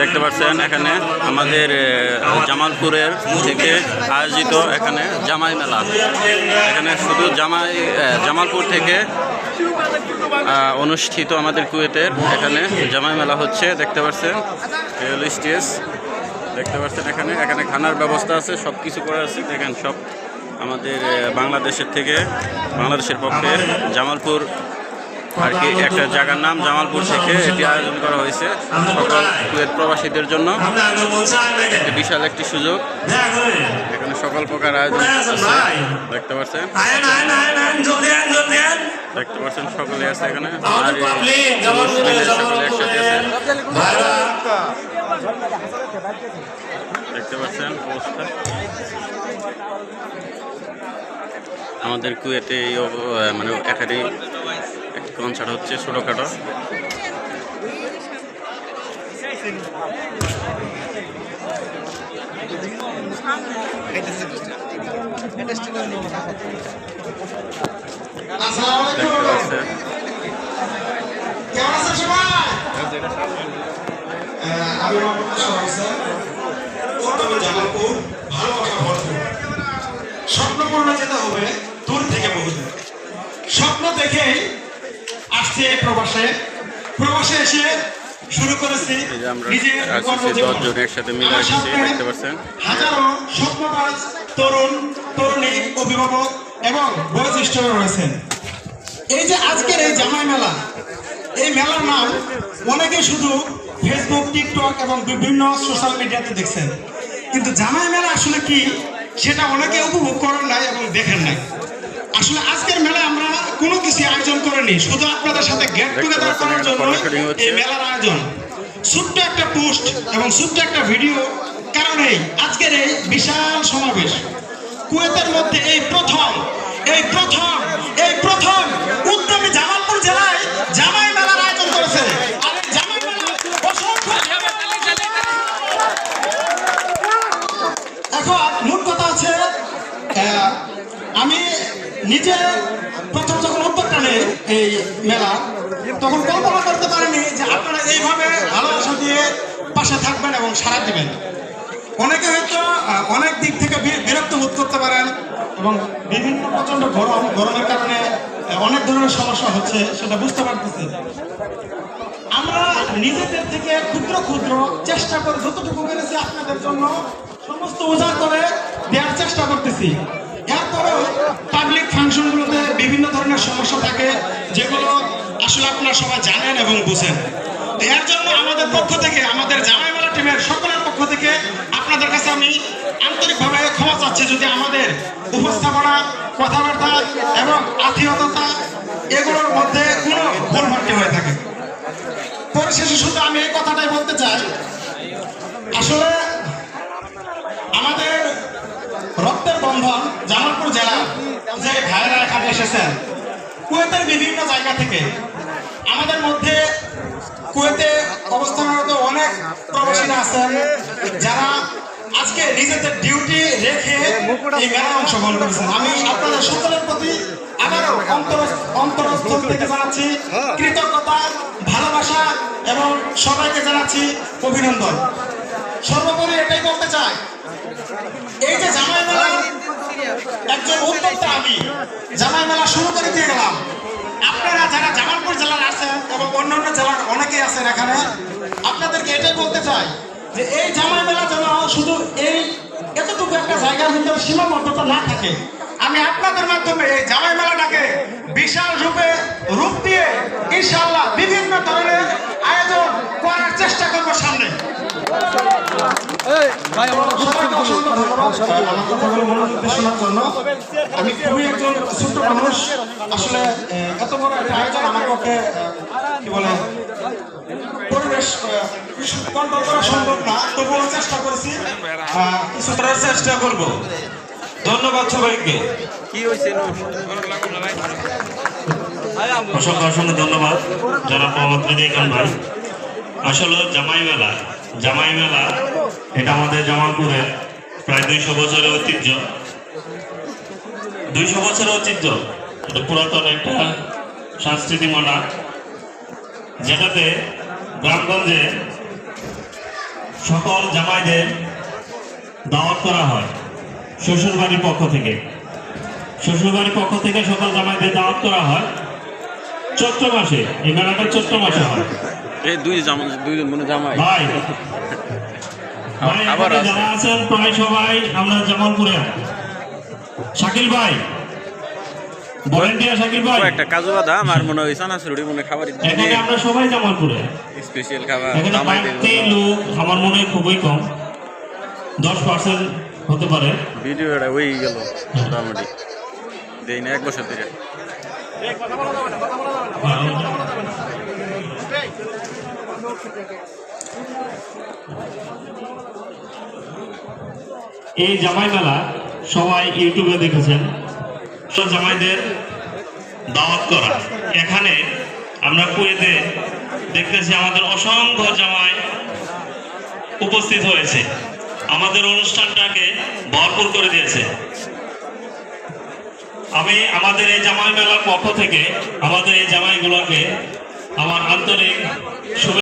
দেখতে পাচ্ছেন এখানে আমাদের জামালপুরের থেকে আয়োজিত এখানে জামাই মেলা। এখানে শুধু জামাই জামালপুর থেকে অনুষ্ঠিত আমাদের কুয়েতের এখানে জামাই মেলা হচ্ছে, দেখতে পাচ্ছেন? রেল স্টেজ দেখতে পাচ্ছেন এখানে। এখানে খানার ব্যবস্থা আছে সব কিছু করা আছে। দেখেন সব আমাদের বাংলাদেশের থেকে, বাংলাদেশের পক্ষে জামালপুর আর কি, একটা জায়গার নাম জামালপুর থেকে এটি আয়োজন করা হয়েছে সকল কুয়েত প্রবাসীদের জন্য। একটি বিশাল একটি সুযোগ। এখানে সকল প্রকার আয়োজন দেখতে পাচ্ছেন। দেখতে পাচ্ছেন সকলে আছে এখানে। আর সকলে একসাথে দেখতে পাচ্ছেন অবস্থা আমাদের কুয়েতে এই মানে এখানে একটি কনসার্ট হচ্ছে? ছোটোখাটো। আমি মোহাম্মদ সোহাগ হোসেন জামালপুর ভালোবাসা ভরপুর স্বপ্ন পূর্ণ যেতে হবে, দূর থেকে স্বপ্ন দেখেই আসছে এই প্রবাসে। প্রবাসে এসে শুরু করেছি নিজের কর্মজীবন। একসাথে মিলে দেখতে পাচ্ছেন। হাজারো স্বপ্নবাজ তরুণ তরুণী অভিভাবক এবং বয়োজ্যেষ্ঠ রয়েছেন। এই যে আজকের এই জামাই মেলা এই মেলার নাম অনেকে শুধু ফেসবুক টিকটক এবং বিভিন্ন সোশ্যাল মিডিয়াতে দেখছেন। কিন্তু জামাই মেলা আসলে কি সেটা অনেকে উপভোগ করেন নাই এবং দেখেন নাই। আসলে আজকের মেলা আমরা কোনো কিছু আয়োজন করেনি। শুধু আপনাদের সাথে গেট টুগেদার করার জন্য এই মেলার আয়োজন। ছোট্ট একটা পোস্ট এবং ছোট্ট একটা ভিডিও কারণেই আজকের এই বিশাল সমাবেশ। কুয়েতের মধ্যে এই প্রথম এই প্রথম এই প্রথম উদ্যমী জামালপুর জেলায় জামাই মেলার আয়োজন করেছে। আর এই জামাই মেলা অসংখ্য এখন মূল কথা আছে আহ, আমি নিজে নেই এই মেলা, তখন কল্পনা করতে পারিনি যে আপনারা এইভাবে ভালোবাসা দিয়ে পাশে থাকবেন এবং সাড়া দিবেন। অনেকে হয়তো অনেক দিক থেকে বিরক্ত বোধ করতে পারেন এবং বিভিন্ন প্রচণ্ড গরম, গরমের কারণে অনেক ধরনের সমস্যা হচ্ছে, সেটা বুঝতে পারতেছি। আমরা নিজেদের থেকে ক্ষুদ্র ক্ষুদ্র চেষ্টা করে যতটুকু পেরেছি আপনাদের জন্য, সমস্ত উজাড় করে দেওয়ার চেষ্টা করতেছি। পাবলিক ফাংশনগুলোতে বিভিন্ন ধরনের সমস্যা থাকে, যেগুলো আসলে আপনারা সবাই জানেন এবং বুঝেন। এর জন্য আমাদের পক্ষ থেকে, আমাদের জামাইমেলা টিমের সকলের পক্ষ থেকে আপনাদের কাছে আমি আন্তরিকভাবে ক্ষমা চাচ্ছি যদি আমাদের উপস্থাপনা, কথাবার্তা এবং আত্মীয়তা এগুলোর মধ্যে কোনো ভুলভ্রান্তি হয়ে থাকে। পরিশেষে শুধু আমি এই কথাটাই বলতে চাই, আসলে আমাদের জামালপুর জেলা যে ভাইয়েরা এখানে এসেছেন, কুয়েতের বিভিন্ন জায়গা থেকে। আমাদের মধ্যে কুয়েতে অবস্থানরত অনেক প্রবাসীরা আছেন, যারা আজকে নিজেদের ডিউটি রেখে এই মেলায় অংশগ্রহণ করেছেন। আমি আপনাদের সকলের প্রতি আবারও অন্তর অন্তরস্থল থেকে জানাচ্ছি কৃতজ্ঞতা, ভালোবাসা এবং সবাইকে জানাচ্ছি অভিনন্দন। সর্বোপরি এটাই বলতে চাই। এই যে জামাই মেলা, একজন উদ্যোক্তা আমি, জামাই মেলা শুরু করে দিয়ে গেলাম। আপনারা যারা জামালপুর জেলার আছেন এবং অন্যান্য জেলার অনেকেই আছেন এখানে, আপনাদেরকে এটাই বলতে চাই যে এই জামাই মেলা যেন শুধু এই এতটুকু একটা জায়গার ভিতরে সীমাবদ্ধতা না থাকে, আমি আপনাদের মাধ্যমে এই জামাই মেলাটাকে বিশাল রূপে রূপ দিয়ে ইনশাআল্লাহ বিভিন্ন ধরনের আমি খুবই একজন ছোট্ট মানুষ আসলে এত বড় একটা আয়োজন কি বলে পরিবেশ কন্ট্রোল করা সম্ভব না চেষ্টা করেছি আহ, কিছু করার চেষ্টা করব ধন্যবাদ। সবাইকে কি অসংখ্য ধন্যবাদ যারা খান ভাই আসলে জামাই মেলা জামাই মেলা, এটা আমাদের জামালপুরের প্রায় দুইশো বছরের ঐতিহ্য। দুইশো বছরের ঐতিহ্য পুরাতন একটা সাংস্কৃতিক মেলা, যেটাতে গ্রামগঞ্জে সকল জামাইদের দাওয়াত করা হয় শ্বশুরবাড়ির পক্ষ থেকে। শ্বশুরবাড়ির পক্ষ থেকে সকল জামাইদের দাওয়াত করা হয় চৈত্র মাসে, এই মেলাটা চৈত্র মাসে হয়। এই দুই জামা দুইজন মনে জামাই। আবার যারা আছেন প্রায় সবাই আমরা জামালপুরে। শাকিল ভাই। ভলেন্টিয়ার শাকিল ভাই। একটা কাজু বাদাম আর মনে হয় চানাচুরি মনে খাবার এখানে আমরা সবাই জামালপুরে। স্পেশাল খাবার জামাই লোক আমার মনে হয় খুবই কম। দশ পার্সেন্ট হতে পারে। ভিডিওটা ওই গেল। মোটামুটি। দেই না এক বছর ধরে। এই জামাই মেলা সবাই ইউটিউবে দেখেছেন। জামাইদের দাওয়াত করা। এখানে আমরা কুয়েতে দেখতেছি আমাদের অসংখ্য জামাই উপস্থিত হয়েছে। আমাদের অনুষ্ঠানটাকে ভরপুর করে দিয়েছে। আমি আমাদের এই জামাই মেলার পক্ষ থেকে আমাদের এই জামাইগুলোকে আমার আন্তরিক শুভেচ্ছা